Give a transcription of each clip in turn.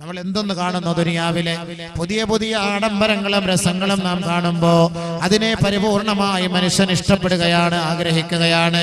നമ്മൾ എന്തൊന്ന് കാണുന്നു ദുനിയാവിലെ? പുതിയ പുതിയ ആഡംബരങ്ങളും രസങ്ങളും നാം കാണുമ്പോ അതിനെ പരിപൂർണമായി മനുഷ്യൻ ഇഷ്ടപ്പെടുകയാണ് ആഗ്രഹിക്കുകയാണ്.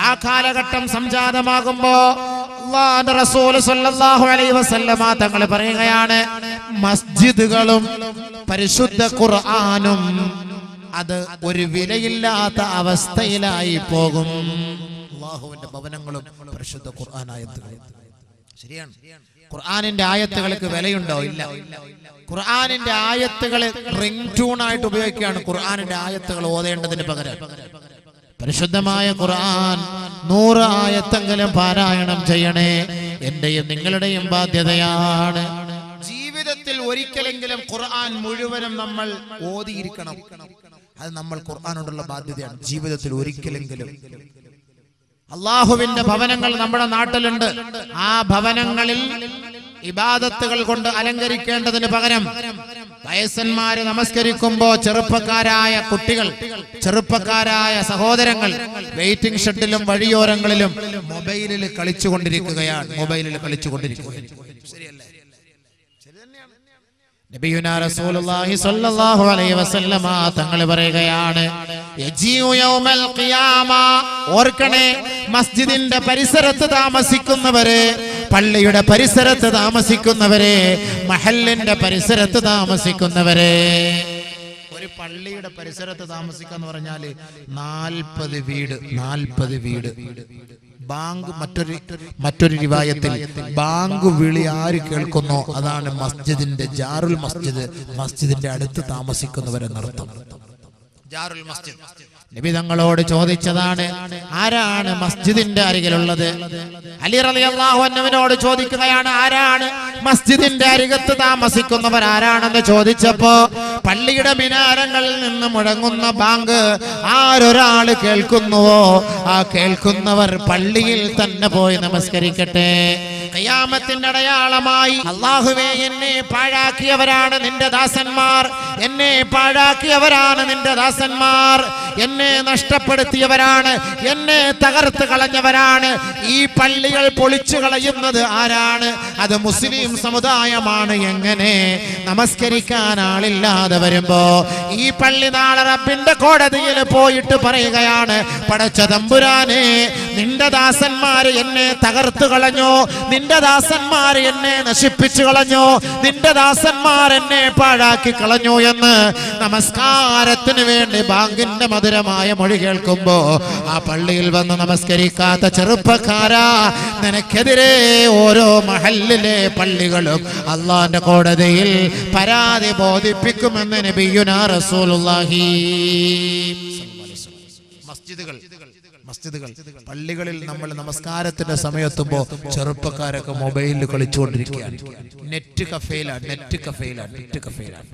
ആ കാലഘട്ടം സംജാതമാകുമ്പോ തങ്ങൾ പറയുകയാണ് മസ്ജിദുകളും പരിശുദ്ധ ഖുർആാനും അത് ഒരു വിലയില്ലാത്ത അവസ്ഥയിലായി പോകും. ഭവനങ്ങളും പരിശുദ്ധ ഖുർആനായത്തുകളും ശരിയാണ്. ഖുർആാനിന്റെ ആയത്തുകൾക്ക് വിലയുണ്ടോ? ഇല്ല. ഖുർആാനിന്റെ ആയത്തുകളെ റിംഗ് ട്യൂൺ ആയിട്ട് ഉപയോഗിക്കുകയാണ് ഖുർആാനിന്റെ ആയത്തുകൾ ഓതേണ്ടതിന് പകരം. പരിശുദ്ധമായ ഖുർആൻ നൂറ് ആയത്തെങ്കിലും പാരായണം ചെയ്യണേ. എന്റെയും നിങ്ങളുടെയും ബാധ്യതയാണ്. ജീവിതത്തിൽ ഒരിക്കലെങ്കിലും ഖുർആൻ മുഴുവനും നമ്മൾ ഓതിയിരിക്കണം. അത് നമ്മൾ ഖുർആാനോടുള്ള ബാധ്യതയാണ്. ജീവിതത്തിൽ ഒരിക്കലെങ്കിലും. അള്ളാഹുവിന്റെ ഭവനങ്ങൾ നമ്മുടെ നാട്ടിലുണ്ട്. ആ ഭവനങ്ങളിൽ ഇബാദത്തുകൾ കൊണ്ട് അലങ്കരിക്കേണ്ടതിന് പകരം വയസ്സന്മാര് നമസ്കരിക്കുമ്പോ ചെറുപ്പക്കാരായ കുട്ടികൾ ചെറുപ്പക്കാരായ സഹോദരങ്ങൾ വെയിറ്റിംഗ് ഷെഡിലും വഴിയോരങ്ങളിലും മൊബൈലിൽ കളിച്ചുകൊണ്ടിരിക്കുകയാണ്. മൊബൈലിൽ കളിച്ചുകൊണ്ടിരിക്കുകയാണ്. ശരിയല്ലേ? നബിയുനാ റസൂലുള്ളാഹി സ്വല്ലല്ലാഹു അലൈഹി വസല്ലമ തങ്ങൾ പറയുകയാണ് യൗമൽ ഖിയാമ. ഓർക്കണേ മസ്ജിദിന്റെ പരിസരത്ത് താമസിക്കുന്നവരെ പള്ളിയുടെ പരിസരത്ത് താമസിക്കുന്നവരെ മഹല്ലിന്റെ പരിസരത്ത് താമസിക്കുന്നവരെ. ഒരു പള്ളിയുടെ പരിസരത്ത് താമസിക്കുക എന്ന് പറഞ്ഞാൽ നാൽപ്പത് വീട് നാൽപ്പത് വീട്. ബാങ്ക് മറ്റൊരു മറ്റൊരു രൂപായത്തിൽ ബാങ്ക് വിളി ആര് കേൾക്കുന്നോ? അതാണ് മസ്ജിദിന്റെ ജാറുൽ മസ്ജിദ്. മസ്ജിദിന്റെ അടുത്ത് താമസിക്കുന്നവരെന്നർത്ഥം ജാറുൽ മസ്ജിദ്. നബി തങ്ങളോട് ചോദിച്ചതാണ് ആരാണ് മസ്ജിദിന്റെ അരികിലുള്ളത്? അലി റളിയല്ലാഹു അൻഹുവിനോട് ചോദിക്കുകയാണ് ആരാണ് മസ്ജിദിന്റെ അരികത്ത് താമസിക്കുന്നവർ? ആരാണെന്ന് ചോദിച്ചപ്പോ പള്ളിയുടെ മിനാരങ്ങളിൽ നിന്ന് മുഴങ്ങുന്ന ബാങ്ക് ആരൊരാൾ കേൾക്കുന്നുവോ? ആ കേൾക്കുന്നവർ പള്ളിയിൽ തന്നെ പോയി നമസ്കരിക്കട്ടെ. ഖിയാമത്തിന്റെ അടയാളമായി അള്ളാഹുവേ എന്നെ പാഴാക്കിയവരാണ് നിന്റെ ദാസന്മാർ. എന്നെ പാഴാക്കിയവരാണ് നിന്റെ ദാസന്മാർ. എന്നെ നഷ്ടപ്പെടുത്തിയവരാണ്. എന്നെ തകർത്ത് കളഞ്ഞവരാണ്. ഈ പള്ളികൾ പൊളിച്ചു കളയുന്നത് ആരാണ്? അത് മുസ്ലിം സമുദായമാണ്. എങ്ങനെ? നമസ്കരിക്കാൻ ആളില്ലാതെ വരുമ്പോ ഈ പള്ളി നാളെ റബ്ബിന്റെ കോടതിയിൽ പോയിട്ട് പറയുകയാണ് പടച്ച തമ്പുരാനെ നിന്റെ ദാസന്മാര് എന്നെ തകർത്തു കളഞ്ഞു. നിന്റെ ദാസന്മാർ എന്നെ നശിപ്പിച്ചു കളഞ്ഞു. നിന്റെ ദാസന്മാർ എന്നെ പാഴാക്കി കളഞ്ഞു എന്ന് നമസ്കാരത്തിന് വേണ്ടി ബാങ്കിന്റെ മധുരമായ മൊഴി കേൾക്കുമ്പോ ആ പള്ളിയിൽ വന്ന് നമസ്കരിക്കാത്ത ചെറുപ്പക്കാരാ നിനക്കെതിരെ ഓരോ മഹല്ലിലെ പള്ളികളും അള്ളാന്റെ കോടതിയിൽ പരാതി ബോധിപ്പിക്കുമെന്ന് നബിയുനാ റസൂലുള്ളാഹി. മസ്ജിദുകൾ. മസ്ജിദുകൾ. പള്ളികളിൽ നമ്മൾ നമസ്കാരത്തിന്റെ സമയത്തുമ്പോ ചെറുപ്പക്കാരൊക്കെ മൊബൈലിൽ കളിച്ചുകൊണ്ടിരിക്കുകയാണ്. നെറ്റ് കഫേയിലാണ് നെറ്റ് കഫേയിലാണ് നെറ്റ് കഫേയിലാണ്.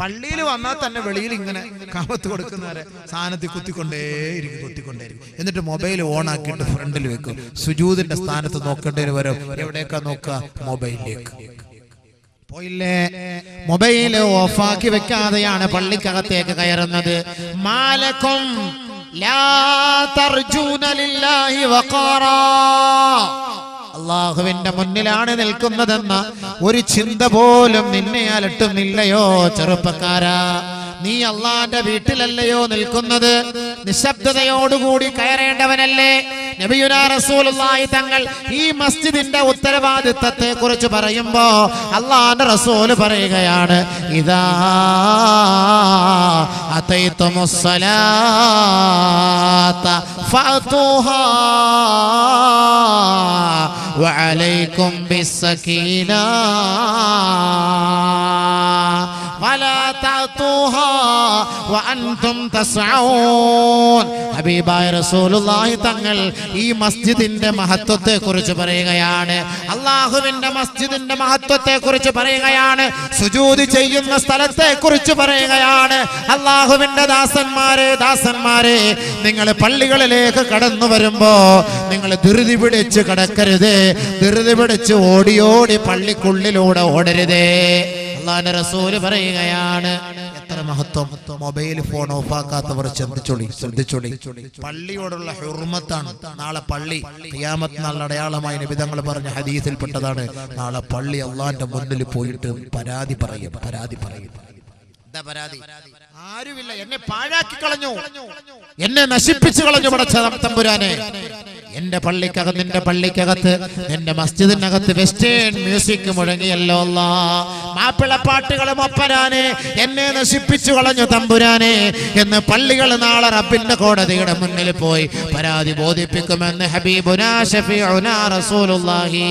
പള്ളിയിൽ വന്നാൽ തന്നെ വെളിയിൽ ഇങ്ങനെ കാമത്ത് കൊടുക്കുന്നവരെ സ്ഥാനത്തിൽ കുത്തിക്കൊണ്ടേയിരിക്കും കുത്തിക്കൊണ്ടേയിരിക്കും. എന്നിട്ട് മൊബൈൽ ഓൺ ആക്കിയിട്ട് ഫ്രണ്ടിൽ വെക്കും. സുജൂതിന്റെ സ്ഥാനത്ത് നോക്കേണ്ടതിന് വരും. എവിടേക്കാ നോക്കുക? മൊബൈലിലേക്ക്. പോയില്ലേ മൊബൈൽ ഓഫാക്കി വെക്കാതെയാണ് പള്ളിക്കകത്തേക്ക് കയറുന്നത്. മാലക്കും അള്ളാഹുവിന്റെ മുന്നിലാണ് നിൽക്കുന്നതെന്ന ഒരു ചിന്ത പോലും നിന്നെ അലട്ടുന്നില്ലയോ ചെറുപ്പക്കാരാ. നീ അള്ളാന്റെ വീട്ടിലല്ലയോ നിൽക്കുന്നത്? നിശബ്ദതയോടുകൂടി കയറേണ്ടവനല്ലേ? തങ്ങൾ ഈ മസ്ജിദിന്റെ ഉത്തരവാദിത്തത്തെ കുറിച്ച് പറയുമ്പോ അള്ളാന്റെ റസൂല് പറയുകയാണ് ഇതാ അതൈത്തുമുസ്സലാത്ത ഫഅതൂഹാ وعليكم بالسكينة ولا تعطوها وأنتم تسعون ഹബീബായ റസൂലുള്ളാഹി തങ്ങൾ ഈ മസ്ജിദിന്റെ മഹത്വത്തെ കുറിച്ച് പറയുകയാണ്. അള്ളാഹുവിന്റെ മസ്ജിദിന്റെ മഹത്വത്തെ കുറിച്ച് പറയുകയാണ്. സുജൂദ് ചെയ്യുന്ന സ്ഥലത്തെ കുറിച്ച് പറയുകയാണ്. അള്ളാഹുവിന്റെ ദാസന്മാരെ ദാസന്മാരെ നിങ്ങൾ പള്ളികളിലേക്ക് കടന്നു വരുമ്പോ നിങ്ങൾ ധൃതി പിടിച്ച് കടക്കരുത്. ധൃതി പിടിച്ച് ഓടി ഓടി പള്ളിക്കുള്ളിലൂടെ ഓടരുതേ. അള്ളാന്റെ റസൂൽ പറയുകയാണ്. മഹത്വം. മൊബൈൽ ഫോൺ ഓഫാക്കാത്തവർ ചിന്തിച്ചോളി ശ്രദ്ധിച്ചോളി. പള്ളിയോടുള്ള ഹുർമത്താണ്. നാളെ പള്ളി ഖിയാമത്ത് നാൾ അടയാളമായി നിബിധങ്ങൾ പറഞ്ഞ ഹദീസിൽപ്പെട്ടതാണ്. നാളെ പള്ളി അള്ളാന്റെ മുന്നിൽ പോയിട്ട് പരാതി പറയും പരാതി പറയും. പരാതി? ആരുമില്ല. എന്നെ പാഴാക്കി കളഞ്ഞു. എന്നെ നശിപ്പിച്ചു കളഞ്ഞു പടച്ച തമ്പുരാനെ എന്റെ പള്ളിക്കകത്ത് നിന്റെ പള്ളിക്കകത്ത് നിന്റെ മസ്ജിദിനകത്ത് വെസ്റ്റേൺ മ്യൂസിക് മുഴങ്ങിയല്ലോ മാപ്പിളപ്പാട്ടുകളും മാപ്പിള പാട്ടുകളും ഒപ്പരാനെ എന്നെ നശിപ്പിച്ചു കളഞ്ഞു തമ്പുരാനെ എന്ന് പള്ളികൾ നാളെ റബ്ബിന്റെ കോടതിയുടെ മുന്നിൽ പോയി പരാതി ബോധിപ്പിക്കുമെന്ന് ഹബീബുനാ ഷഫീഉനാ റസൂലുള്ളാഹി.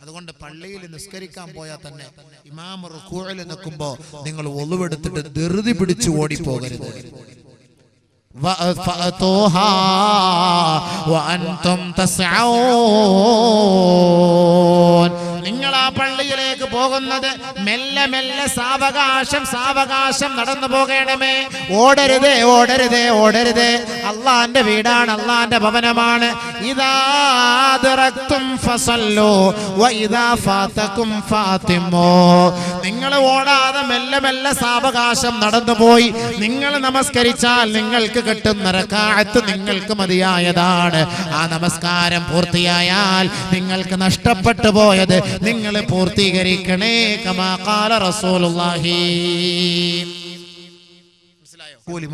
അതുകൊണ്ട് പള്ളിയിൽ നിസ്കരിക്കാൻ പോയാൽ തന്നെ ഇമാം റുക്കൂഴിൽ നിൽക്കുമ്പോ നിങ്ങൾ ഒളിവെടുത്തിട്ട് ധൃതി പിടിച്ചു ഓടിപ്പോകരുത്. وأطفأتوها وأنتم تسعون. നിങ്ങൾ ആ പള്ളിയിലേക്ക് പോകുന്നത് മെല്ലെ മെല്ലെ സാവകാശം സാവകാശം നടന്നു പോകണമേ. ഓടരുതേ ഓടരുതേ ഓടരുതേ. അള്ളാന്റെ വീടാണ് അള്ളാന്റെ ഭവനമാണ്. നിങ്ങൾ ഓടാതെ മെല്ലെ മെല്ലെ സാവകാശം നടന്നുപോയി നിങ്ങൾ നമസ്കരിച്ചാൽ നിങ്ങൾക്ക് കിട്ടുന്ന റക്കാഅത്ത് നിങ്ങൾക്ക് മതിയായതാണ്. ആ നമസ്കാരം പൂർത്തിയായാൽ നിങ്ങൾക്ക് നഷ്ടപ്പെട്ടു പോയത് നിങ്ങൾ പൂർത്തീകരിക്കണേ കമാകാല റസൂലുള്ളാഹി. കൂലി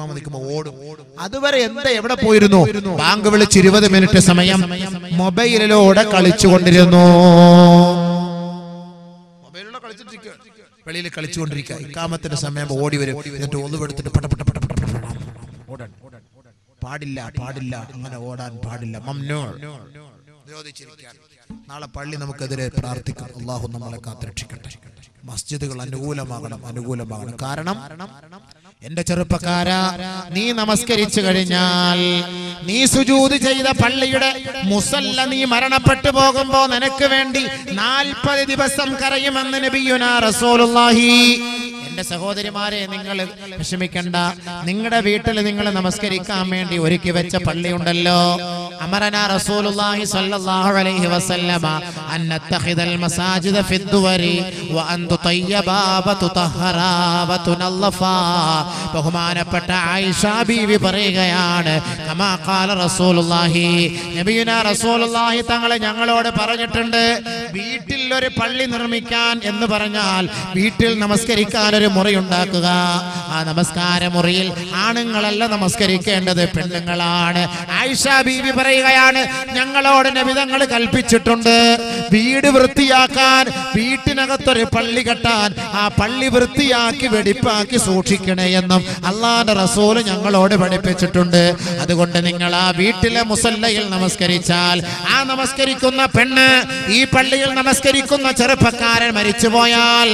ഓടും. അതുവരെ എന്താ എവിടെ പോയിരുന്നു? ബാങ്ക് വിളിച്ച് ഇരുപത് മിനിറ്റ് സമയം മൊബൈലിലൂടെ കളിച്ചുകൊണ്ടിരുന്നു. മൊബൈലിലൂടെ കളിച്ചിട്ടിരിക്കുക വെളിയിൽ കളിച്ചുകൊണ്ടിരിക്കുക. ഇക്കാമത്തിന്റെ സമയം ഓടി വരും. എന്നിട്ട്. ഓടാൻ പാടില്ല പാടില്ല. അങ്ങനെ ഓടാൻ പാടില്ല. മംനൂർ. നിരോധിച്ചിരിക്കുകയാണ്. നാളെ പള്ളി നമുക്കെതിരെ പ്രാർത്ഥിക്കാം. അള്ളാഹു നമ്മളെ കാത്തിരക്ഷിക്കട്ടെ. മസ്ജിദുകൾ അനുകൂലമാകണം അനുകൂലമാകണം. കാരണം എന്റെ ചെറുപ്പക്കാര നീ നമസ്കരിച്ചു കഴിഞ്ഞാൽ നീ സുജൂത് ചെയ്ത പള്ളിയുടെ മുസല്ല നീ മരണപ്പെട്ടു പോകുമ്പോ നിനക്ക് വേണ്ടി നാൽപ്പത് ദിവസം കരയുമെന്ന് നബിയുന എന്റെ സഹോദരിമാരെ നിങ്ങൾ വിഷമിക്കണ്ട. നിങ്ങളുടെ വീട്ടിൽ നിങ്ങൾ നമസ്കരിക്കാൻ വേണ്ടി ഒരുക്കി വെച്ച പള്ളിയുണ്ടല്ലോ. അമറന റസൂലുള്ളാഹി സ്വല്ലല്ലാഹു അലൈഹി വസല്ലമ അൻ നത്തഖിദൽ മസാജിദ ഫിദ്ദുവരി വ തുതയ്യബ വ തുനല്ലഫ ബഹുമാനപ്പെട്ട ആയിഷ ബീവി പറയുകയാണ് കമാ ഖാല റസൂലുള്ളാഹി? നബിയുന റസൂലുള്ളാഹി തങ്ങളെ ഞങ്ങളോട് പറഞ്ഞിട്ടുണ്ട് വീട്ടിൽ ഒരു പള്ളി നിർമ്മിക്കാൻ എന്ന് പറഞ്ഞാൽ വീട്ടിൽ നമസ്കരിക്കാൻ ഒരു മുറി ഉണ്ടാക്കുക ആ നമസ്കാര മുറിയിൽ ആണുങ്ങളല്ല നമസ്കരിക്കേണ്ടത് പെണ്ണുങ്ങളാണ്. ആയിഷ ബീവി പറയുകയാണ് ഞങ്ങളോട് നബിതങ്ങൾ കൽപ്പിച്ചിട്ടുണ്ട്. വീട് വൃത്തിയാക്കാൻ വീട്ടിനകത്തൊരു പള്ളി കെട്ടാൻ ആ പള്ളി വൃത്തിയാക്കി വെടിപ്പാക്കി സൂക്ഷിക്കണേ എന്നും അള്ളാന്റെ റസൂൽ ഞങ്ങളോട് പഠിപ്പിച്ചിട്ടുണ്ട്. അതുകൊണ്ട് നിങ്ങൾ ആ വീട്ടിലെ മുസല്ലയിൽ നമസ്കരിച്ചാൽ ആ നമസ്കരിക്കുന്ന പെണ്ണ് ഈ പള്ളിയിൽ നമസ്കരിക്കുന്ന ചെറുപ്പക്കാരൻ മരിച്ചുപോയാൽ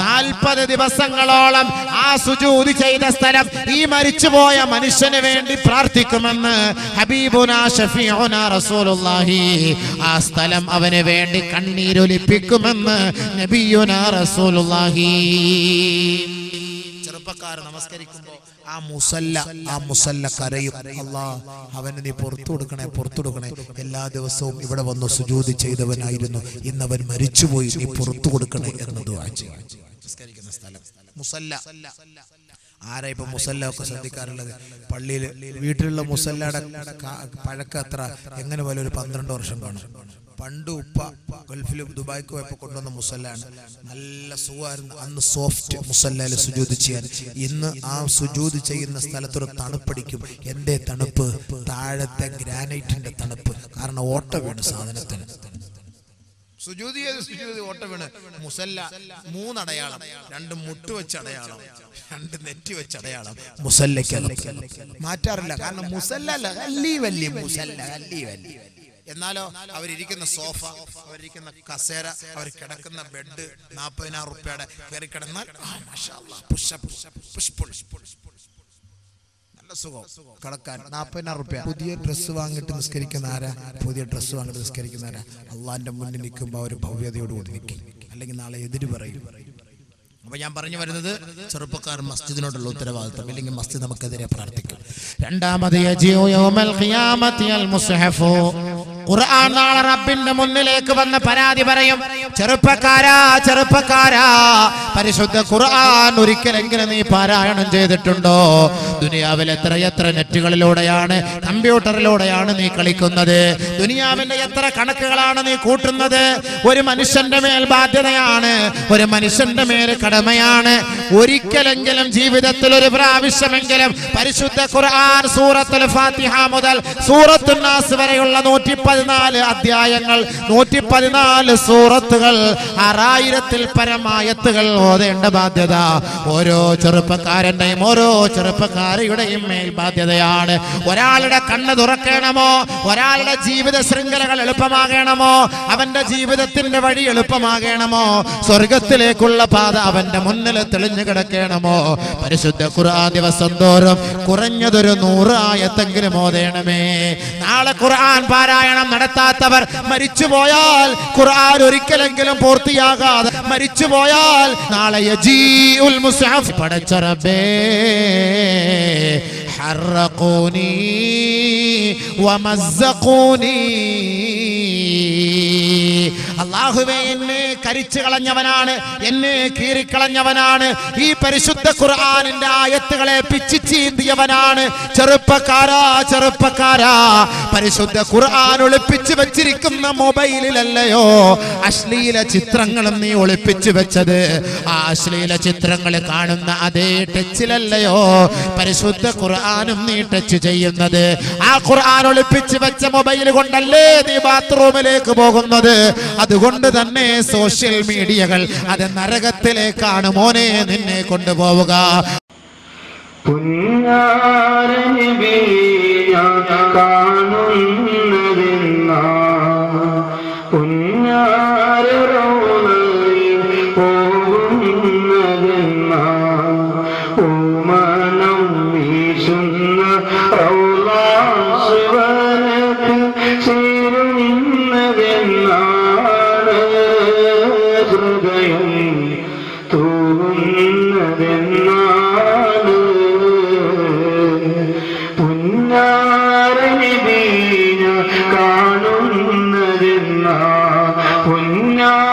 നാൽപ്പത് ദിവസങ്ങളോളം ആ സുജൂതി ചെയ്ത സ്ഥലം ഈ മരിച്ചുപോയ മനുഷ്യന് വേണ്ടി പ്രാർത്ഥിക്കുമെന്ന് ഹബീബുന ഷഫീഉന റസൂലുള്ളാഹി. ആ സ്ഥലം അവന് വേണ്ടി കണ്ണീരൊലിപ്പിക്കുമെന്ന് നബിയുന റസൂലുള്ളാഹി. ചെറുപ്പക്കാർ നമസ്കരിക്കുമ്പോ ആ മുസല്ല ആ മുസല്ല കരയും. അല്ലാ അവന് നീ പുറത്തു കൊടുക്കണേ പുറത്തു കൊടുക്കണേ. എല്ലാ ദിവസവും ഇവിടെ വന്ന് സുജൂതി ചെയ്തവനായിരുന്നു. ഇന്ന് അവൻ മരിച്ചുപോയി നീ പുറത്തു കൊടുക്കണേ എന്നത് നമസ്കരിക്കുന്ന സ്ഥലം. മുസല്ല. ആരാ ഇപ്പൊ മുസല്ല ഒക്കെ ശ്രദ്ധിക്കാറുള്ളത്? പള്ളിയിൽ വീട്ടിലുള്ള മുസല്ലയുടെ ക- പഴക്കം അത്ര എങ്ങനെ പോലെ ഒരു പന്ത്രണ്ട് വർഷം കാണും. പണ്ട് ഉപ്പ ഗൾഫിൽ ദുബായ്ക്ക് പോയപ്പോൾ കൊണ്ടുവന്ന മുസല്ലാണ്. നല്ല സുഖമായിരുന്നു. അന്ന് സോഫ്റ്റ് മുസല്ലയിൽ സുജൂത് ചെയ്യാൻ. ഇന്ന് ആ സുജൂത് ചെയ്യുന്ന സ്ഥലത്തൊരു തണുപ്പടിക്കും. എന്തേ തണുപ്പ്? താഴത്തെ ഗ്രാനൈറ്റിന്റെ തണുപ്പ്. കാരണം ഓട്ട വീണ് സാധനത്തിന്. സുജൂതി ചെയ്ത് സുജൂതി? ഓട്ട മുസല്ല മൂന്നടയാളം. രണ്ട് മുട്ട് വെച്ച അടയാളം. രണ്ട് നെറ്റി വെച്ച അടയാളം. മുസല്ലയ്ക്ക് മാറ്റാറില്ല. കാരണം മുസല്ല. മുസല്ല എന്നാലോ അവരിയ്ക്കുന്ന സോഫ അവരിയ്ക്കുന്ന കസേര അവർ കിടക്കുന്ന ബെഡ് നാൽപ്പതിനായിരം റുപ്യയുടെ കയറി കിടന്നാൽ. നല്ല സുഖം. കിടക്കാൻ പുതിയ ഡ്രസ്സ് വാങ്ങിട്ട് നിസ്കരിക്കുന്ന ആരാ? പുതിയ ഡ്രസ്സ് വാങ്ങിട്ട് നിസ്കരിക്കുന്ന ആരാ? അള്ളാന്റെ മുന്നിൽ നിൽക്കുമ്പോൾ അവർ ഭവ്യതയോടുകൂടി നിൽക്കും. അല്ലെങ്കിൽ നാളെ എതിര് പറയും. അപ്പൊ ഞാൻ പറഞ്ഞു വരുന്നത് ചെറുപ്പക്കാർ മസ്ജിദിനോടുള്ള ഉത്തരവാദിത്വം ഇല്ലെങ്കിൽ മസ്ജിദ് നമുക്കെതിരെ പ്രാർത്ഥിക്കാം. രണ്ടാമത് ഖുർആൻ നാളെ റബ്ബിന്റെ മുന്നിലേക്ക് വന്ന് പരാതി പറയും. ചെറുപ്പക്കാരാ ചെറുപ്പക്കാരാ പരിശുദ്ധ ഖുർആൻ ഒരിക്കലെങ്കിലും നീ പാരായണം ചെയ്തിട്ടുണ്ടോ? ദുനിയാവിൽ എത്ര എത്ര നെറ്റുകളിലൂടെയാണ് കമ്പ്യൂട്ടറിലൂടെയാണ് നീ കളിക്കുന്നത്? ദുനിയാവിന്റെ എത്ര കണക്കുകളാണ് നീ കൂട്ടുന്നത്? ഒരു മനുഷ്യന്റെ മേൽ ബാധ്യതയാണ് ഒരു മനുഷ്യന്റെ മേൽ കടമയാണ്. ഒരിക്കലെങ്കിലും ജീവിതത്തിൽ ഒരു പ്രാവശ്യമെങ്കിലും പരിശുദ്ധ ഖുർആൻ സൂറത്തുൽ ഫാത്തിഹ മുതൽ സൂറത്തുൽ നാസ് വരെയുള്ള നൂറ്റി പതിനാല് അധ്യായങ്ങൾ നൂറ്റി പതിനാല് സൂറത്തുകൾ ആറായിരത്തിൽ പരമായത്തുകൾ ഓതേണ്ട ബാധ്യത ഓരോ ചെറുപ്പക്കാരന്റെയും ഓരോ ചെറുപ്പക്കാരിയുടെയും മേൽ ബാധ്യതയാണ്. ഒരാളുടെ കണ്ണ് തുറക്കണമോ? ഒരാളുടെ ജീവിത ശൃംഖലകൾ എളുപ്പമാകണമോ? അവന്റെ ജീവിതത്തിന്റെ വഴി എളുപ്പമാകണമോ? സ്വർഗത്തിലേക്കുള്ള പാത അവന്റെ മുന്നിൽ തെളിഞ്ഞു കിടക്കണമോ പരിശുദ്ധ ഖുർആൻ ദിവസം തോറും കുറഞ്ഞതൊരു നൂറ് ആയത്തെങ്കിലും ഓതേണമേ നാളെ ഖുർആൻ പാരായണം നടത്താത്തവർ മരിച്ചുപോയാൽ ഖുർആൻ ഒരിക്കലെങ്കിലും പൂർത്തിയാകാതെ മരിച്ചുപോയാൽ നാളെ യജീഉൽ മുസ്ഹഫ് പടച്ച റബ്ബേ حرقوني ومزقوني അള്ളാഹുവേ എന്നെ കരിച്ചു കളഞ്ഞവനാണ് എന്നെ കീറിക്കളഞ്ഞവനാണ് ഈ പരിശുദ്ധ ഖുർആാനിന്റെ ആയത്തുകളെ പിച്ചിച്ചീന്തിയവനാണ്. ചെറുപ്പക്കാരാ ചെറുപ്പക്കാരാ പരിശുദ്ധ ഖുർആൻ ഒളിപ്പിച്ചു വെച്ചിരിക്കുന്ന മൊബൈലിലല്ലയോ? അശ്ലീല ചിത്രങ്ങളും നീ ഒളിപ്പിച്ചു വെച്ചത്. ആ അശ്ലീല ചിത്രങ്ങൾ കാണുന്ന അതേ ടച്ചിലല്ലയോ? പരിശുദ്ധ ഖുർആാനും നീ ടച്ച് ചെയ്യുന്നത്. ആ ഖുർആൻ ഒളിപ്പിച്ചു വെച്ച മൊബൈൽ കൊണ്ടല്ലേ നീ ബാത്റൂമിലേക്ക് പോകുന്നത്? അതുകൊണ്ട് തന്നെ സോഷ്യൽ മീഡിയകൾ അത് നരകത്തിലേക്കാണ് മോനെ നിന്നെ കൊണ്ടുപോവുക. പുന്നാരനബി ഞാൻ كنا